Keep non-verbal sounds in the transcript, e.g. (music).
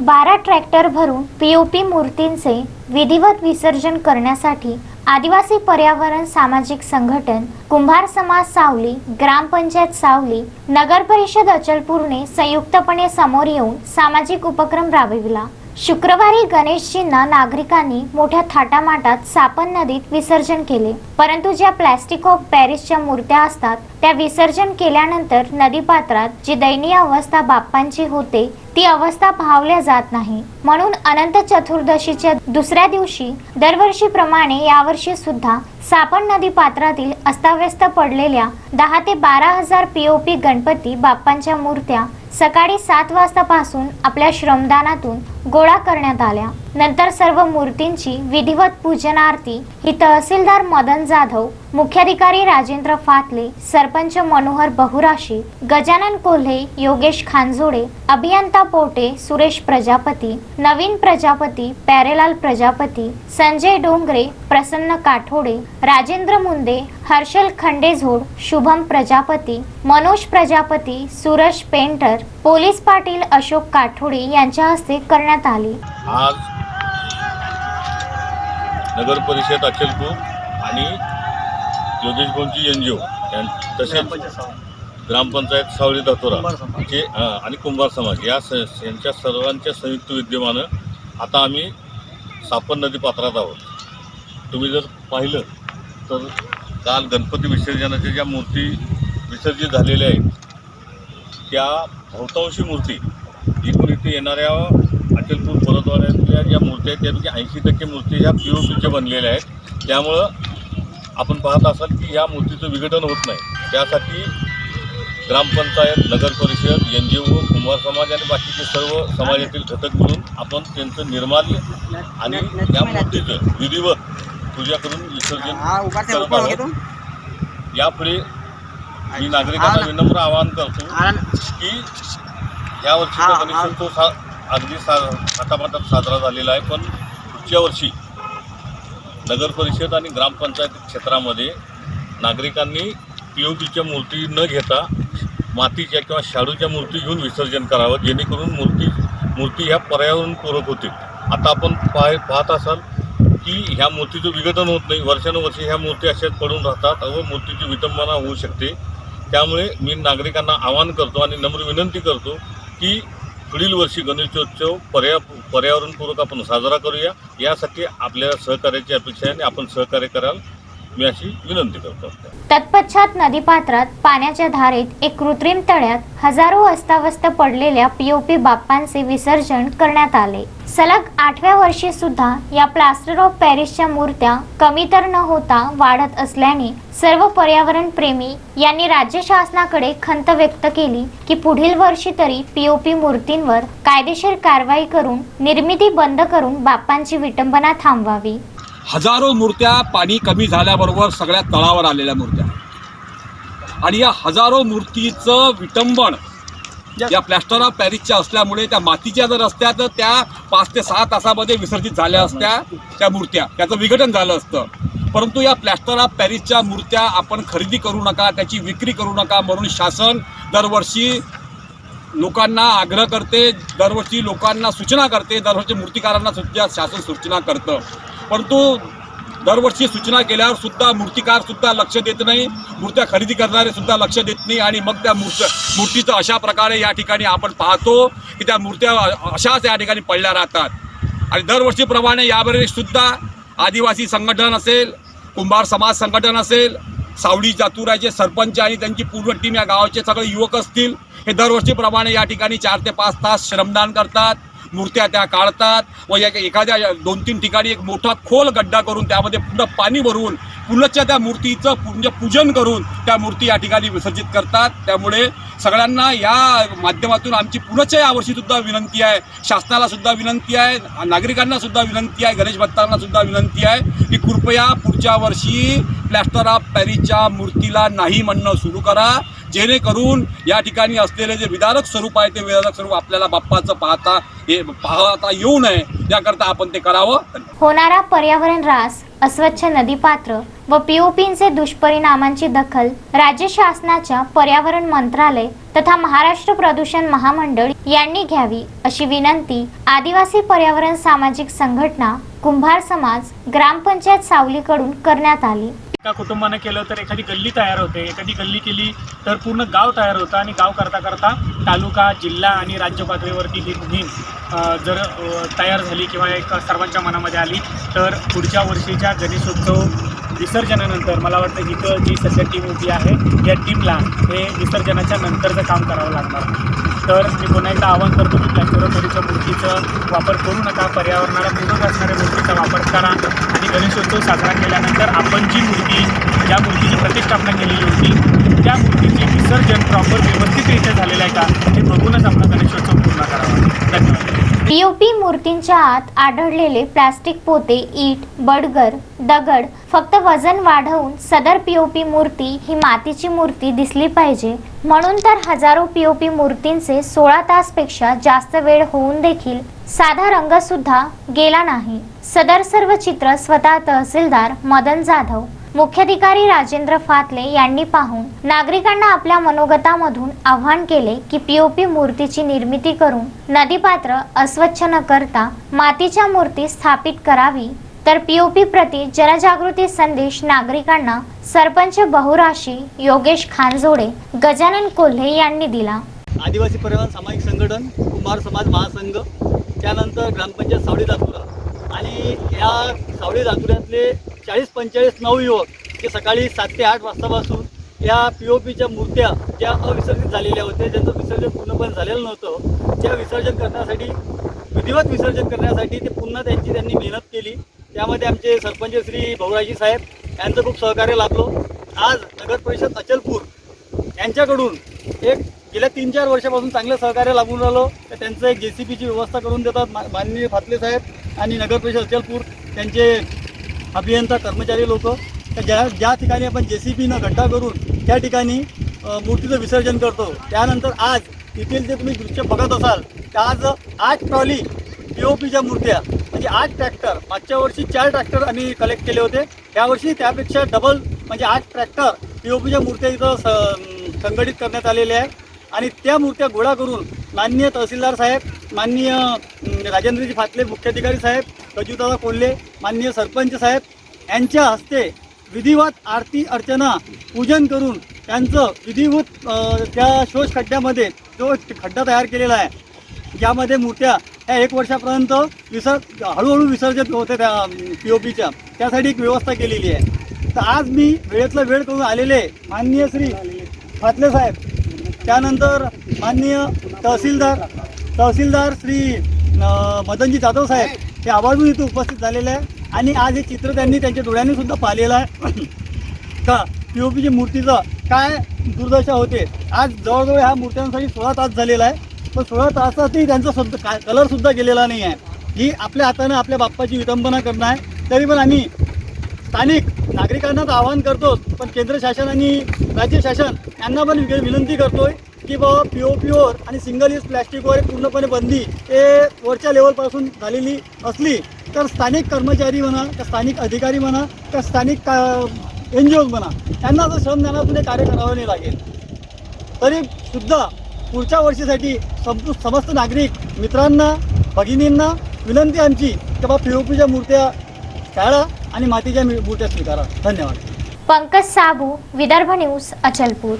बारा ट्रॅक्टर भरून पीओपी मूर्तींचे विधिवत विसर्जन करण्यासाठी आदिवासी पर्यावरण सामाजिक संघटन कुंभार समाज सावली ग्रामपंचायत सावली नगर परिषद अचलपूरने संयुक्तपणे समोर येऊन सामाजिक उपक्रम राबविला. शुक्रवारी गणेशजींना नागरिकांनी मोठ्या थाटामाटात सापन नदीत विसर्जन केले. परंतु ज्या प्लॅस्टिक ऑफ पॅरिसच्या मूर्त्या असतात त्या विसर्जन केल्यानंतर नदीपात्रात जी दयनीय अवस्था बाप्पांची होते ती अवस्था भावल्या जात नाही. म्हणून अनंत चतुर्दशीच्या दुसऱ्या दिवशी दरवर्षीप्रमाणे यावर्षी सुद्धा सापण नदी पात्रातील अस्ताव्यस्त पडलेल्या दहा ते बारा हजार पीओपी गणपती बाप्पांच्या मूर्त्या सकाळी सात वाजतापासून आपल्या श्रमदानातून गोळा करण्यात आल्या. नंतर सर्व मूर्तींची विधिवत पूजन आरती ही तहसीलदार मदन जाधव मुख्याधिकारी राजेंद्र फातले सरपंच मनोहर बहुराशी गजानन कोल्हे योगेश खानजोडे अभियंता पोटे सुरेश प्रजापती नवीन प्रजापती प्यारेलाल प्रजापती संजय डोंगरे प्रसन्न काठोडे राजेंद्र मुंदे हर्षल खंडेझोड शुभम प्रजापती मनोज प्रजापती सुरज पेंटर पोलीस पाटील अशोक काठोडे यांच्या हस्ते करण्यात आली. आज नगर परिषद अचलपूर आणि योगेश गोंची एन जी ओ तसेच ग्रामपंचायत सावळी दतोरा अ, आणि कुंभार समाज. या स यांच्या सर्वांच्या संयुक्त विद्यमानं आता आम्ही सापन नदी पात्रात आहोत. तुम्ही जर पाहिलं तर काल गणपती विसर्जनाच्या ज्या मूर्ती विसर्जित झालेल्या आहेत त्या बहुतांशी मूर्ती एकूण इथे येणाऱ्या अचलपूर परतवाड्यातल्या ज्या मूर्ती आहेत त्यापैकी ऐंशी टक्के मूर्ती ह्या पी ओ पीच्या बनलेल्या आहेत. त्यामुळं आपण पाहत असाल की या मूर्तीचं विघटन होत नाही. त्यासाठी ग्रामपंचायत नगर परिषद एन जी ओ कुंभार समाज आणि बाकीचे सर्व समाजातील घटक मिळून आपण त्यांचं निर्माल्य आणि या मूर्तीचं विधिवत पूजा करून विसर्जन करत आहोत. तू या पुढे मी नागरिकांना विनम्र आवाहन करतो. की या वर्षीचा. गणेशोत्सव सा अगदी सा थाटामाटात साजरा झालेला आहे पण पुढच्या वर्षी नगर परिषद आणि ग्रामपंचायत क्षेत्रामध्ये नागरिकांनी पी ओ पीच्या मूर्ती न घेता मातीच्या किंवा शाडूच्या मूर्ती घेऊन विसर्जन करावं जेणेकरून मूर्ती मूर्ती ह्या पर्यावरणपूरक होतील. आता आपण पाह पाहत असाल की ह्या मूर्तीचं विघटन होत नाही. वर्षानुवर्षे ह्या मूर्ती अशाच पडून राहतात. व मूर्तीची विटंबना होऊ शकते. त्यामुळे मी नागरिकांना आवाहन करतो आणि नम्र विनंती करतो की पुढील वर्षी गणेशोत्सव पर्या पर्यावरणपूरक आपण साजरा करूया. यासाठी आपल्या सहकार्याची अपेक्षा आहे आणि आपण सहकार्य कराल. मी अशी विनंती करतो. तत्पश्चात नदीपात्रात पाण्याच्या धारेत एक कृत्रिम तळ्यात हजारो अस्ताव्यस्त पडलेल्या पीओपी बाप्पांचे विसर्जन करण्यात आले. सलग आठव्या वर्षी सुद्धा या प्लास्टर ऑफ पॅरिसच्या मूर्त्या कमी तर न होता वाढत असल्याने सर्व पर्यावरण प्रेमी यांनी राज्य शासनाकडे खंत व्यक्त केली की पुढील वर्षी तरी पीओपी मूर्तींवर कायदेशीर कारवाई करून निर्मिती बंद करून बाप्पांची विटंबना थांबवावी. हजारो मूर्त्या पाणी कमी झाल्याबरोबर सगळ्या तळावर आलेल्या मूर्त्या. आणि या हजारो मूर्तीचं विटंबन या प्लॅस्टर ऑफ पॅरिसच्या असल्यामुळे त्या मातीच्या जर असत्या तर त्या पाच ते सहा तासामध्ये विसर्जित झाल्या असत्या त्या मूर्त्या. त्याचं विघटन झालं असतं. परंतु या प्लॅस्टर ऑफ पॅरिसच्या मूर्त्या आपण खरेदी करू नका त्याची विक्री करू नका म्हणून शासन दरवर्षी लोकांना आग्रह करते दरवर्षी लोकांना सूचना करते दरवर्षी मूर्तिकारांना सुद्धा शासन सूचना करतं. परंतु दरवर्षी सूचना केल्यावर सुद्धा मूर्तिकार सुद्धा लक्ष देत नाही मूर्त्या खरेदी करणारे सुद्धा लक्ष देत नाही आणि मग त्या मूर्त मूर्तीचं अशा प्रकारे या ठिकाणी आपण पाहतो की त्या मूर्त्या अशाच या ठिकाणी पडल्या राहतात. आणि दरवर्षीप्रमाणे यावेळी सुद्धा आदिवासी संघटन असेल कुंभार समाज संघटन असेल सावडी जातुराचे सरपंच आणि त्यांची पूर्ण टीम या गावाचे सगळे युवक असतील हे दरवर्षीप्रमाणे या ठिकाणी चार ते पाच तास श्रमदान करतात. मूर्त्या त्या काढतात व या एखाद्या दोन तीन ठिकाणी एक मोठा खोल गड्डा करून त्यामध्ये पूर्ण पाणी भरून पुनश्च त्या मूर्तीचं म्हणजे पूजन करून त्या मूर्ती या ठिकाणी विसर्जित करतात. त्यामुळे सगळ्यांना या माध्यमातून आमची पुनश्च यावर्षी सुद्धा विनंती आहे. शासनाला सुद्धा विनंती आहे. नागरिकांना सुद्धा विनंती आहे. गणेश भक्तांना सुद्धा विनंती आहे की कृपया पुढच्या वर्षी प्लॅस्टर ऑफ पॅरिसच्या मूर्तीला नाही म्हणणं सुरू करा. जेणेकरून या ठिकाणी असलेले जे विदारक स्वरूप आहे ते विदारक स्वरूप आपल्याला बाप्पाचं पाहता हे पाहता येऊ नये. याकरता आपण ते करावं. होणारा पर्यावरण रास अस्वच्छ नदीपात्र व पीओपींचे दुष्परिणामांची दखल राज्य शासनाच्या पर्यावरण मंत्रालय तथा महाराष्ट्र प्रदूषण महामंडळ यांनी घ्यावी अशी विनंती आदिवासी पर्यावरण सामाजिक संघटना कुंभार समाज ग्रामपंचायत सावलीकडून करण्यात आली. एका कुटुंबानं केलं तर एखादी गल्ली तयार होते. एखादी गल्ली केली तर पूर्ण गाव तयार होतं आणि गाव करता करता तालुका जिल्हा आणि राज्य पातळीवरती ही मोहीम जर तयार झाली किंवा एक सर्वांच्या मनामध्ये आली तर पुढच्या वर्षीच्या गणेशोत्सव विसर्जनानंतर मला वाटतं इथं जी सध्या टीम उभी आहे या टीमला हे विसर्जनाच्या नंतरचं काम करावं लागणार. तर मी पुन्हा एकदा आवाहन करतो की प्लॅस्टरोपरीच्या मूर्तीचा वापर करू नका. पर्यावरणाला पूरक असणाऱ्या मूर्तीचा वापर करा. आणि गणेशोत्सव साजरा केल्यानंतर आपण जी मूर्ती ज्या मूर्तीची प्रतिष्ठापना केलेली होती त्या मूर्तीचे विसर्जन प्रॉपर व्यवस्थितरित्या झालेलं आहे का हे बघूनच आपला गणेशोत्सव पूर्ण करावा. धन्यवाद. पीओपी मूर्तींच्या आत आढळलेले प्लास्टिक पोते ईट बडगर दगड फक्त वजन वाढवून सदर पीओपी मूर्ती ही मातीची मूर्ती दिसली पाहिजे. म्हणून तर हजारो पीओपी मूर्तींचे सोळा तासपेक्षा जास्त वेळ होऊन देखील साधा रंग सुद्धा गेला नाही. सदर सर्व चित्र स्वतः तहसीलदार मदन जाधव मुख्याधिकारी राजेंद्र फातले यांनी पाहून नागरिकांना आपल्या मनोगतामधून आव्हान केले की पीओपी मूर्तीची निर्मिती करून नदीपात्र अस्वच्छ न करता मातीच्या मूर्ती स्थापित करावी. तर पीओपी प्रति जनजागृती संदेश नागरिकांना सरपंच बहुराशी योगेश खानजोडे गजानन कोल्हे यांनी दिला. आदिवासी परिवहन सामाजिक संघटन कुमार समाज महासंघ त्यानंतर ग्रामपंचायत सावळी दातुरा. आणि या सावळी दातुऱ्यातले चाळीस पंचेचाळीस नवयुवक जे सकाळी सात ते आठ वाजतापासून या पी ओ पीच्या मूर्त्या ज्या अविसर्जित झालेल्या होत्या ज्यांचं विसर्जन पूर्णपणे झालेलं नव्हतं त्या विसर्जन करण्यासाठी विधिवत विसर्जन करण्यासाठी ते पुन्हा त्यांची त्यांनी मेहनत केली. त्यामध्ये आमचे सरपंच श्री भाऊराजी साहेब यांचं खूप सहकार्य लाभलो. आज नगर परिषद अचलपूर यांच्याकडून एक गेल्या तीन चार वर्षापासून चांगलं सहकार्य लागून राहिलो तर त्यांचं एक जे सी पीची व्यवस्था करून देतात मा- माननीय फातले साहेब आणि नगर परिषद अचलपूर त्यांचे अभियंता कर्मचारी लोक. तर ज्या ज्या ठिकाणी आपण जे सी पीनं गड्डा करून त्या ठिकाणी मूर्तीचं विसर्जन करतो. त्यानंतर आज तिथील जे तुम्ही दृश्य बघत असाल तर आज आठ ट्रॉली पी ओ पीच्या मूर्त्या. म्हणजे आठ ट्रॅक्टर मागच्या वर्षी चार ट्रॅक्टर आम्ही कलेक्ट केले होते. त्यावर्षी त्यापेक्षा डबल म्हणजे आठ ट्रॅक्टर पी ओ पीच्या मूर्त्या इथं स संघटित करण्यात आलेल्या आहेत आणि त्या मूर्त्या गोळा करून माननीय तहसीलदार साहेब माननीय राजेंद्रजी फातले मुख्याधिकारी साहेब रजूदादा कोल्हे माननीय सरपंच साहेब यांच्या हस्ते विधिवत आरती अर्चना पूजन करून त्यांचं विधिवत त्या शोष खड्ड्यामध्ये जो खड्डा तयार केलेला आहे ज्यामध्ये मूर्त्या ह्या एक वर्षापर्यंत विसर्ज हळूहळू विसर्जित होते त्या पी ओ पीच्या त्यासाठी एक व्यवस्था केलेली आहे. तर आज मी वेळेतला वेळ करून आलेले माननीय श्री फातले साहेब. त्यानंतर माननीय तहसीलदार तहसीलदार श्री मदनजी जाधव साहेब हे आवर्जून इथे उपस्थित झालेले आहे. आणि आज हे चित्र त्यांनी त्यांच्या डोळ्यांनी सुद्धा पाहिलेलं आहे. (clears throat) का पी ओ पीची मूर्तीचं काय दुर्दशा होते? आज जवळजवळ ह्या मूर्त्यांसाठी सोळा तास झालेला आहे. पण सोळा तासातही त्यांचा सुद्धा काय कलरसुद्धा गेलेला नाही आहे. ही आपल्या हातानं आपल्या बाप्पाची विटंबना करणं आहे तरी पण आम्ही स्थानिक नागरिकांना तर आवाहन करतोच पण केंद्र शासन आणि राज्य शासन यांना पण विनंती करतोय की बाबा पी ओ पीवर आणि सिंगल यूज प्लॅस्टिकवर पूर्णपणे बंदी हे वरच्या लेवलपासून झालेली असली तर स्थानिक कर्मचारी म्हणा का स्थानिक अधिकारी म्हणा का स्थानिक का एन जी ओज म्हणा त्यांना जर श्रमदानातून हे कार्य करावं नाही लागेल. तरी सुद्धा पुढच्या वर्षीसाठी संपू समस्त नागरिक मित्रांना भगिनींना विनंती आमची की बाबा पी ओ पीच्या मूर्त्या काढा आणि मातीच्या मूर्त्या स्वीकारा. धन्यवाद. पंकज साबू विदर्भ न्यूज अचलपूर.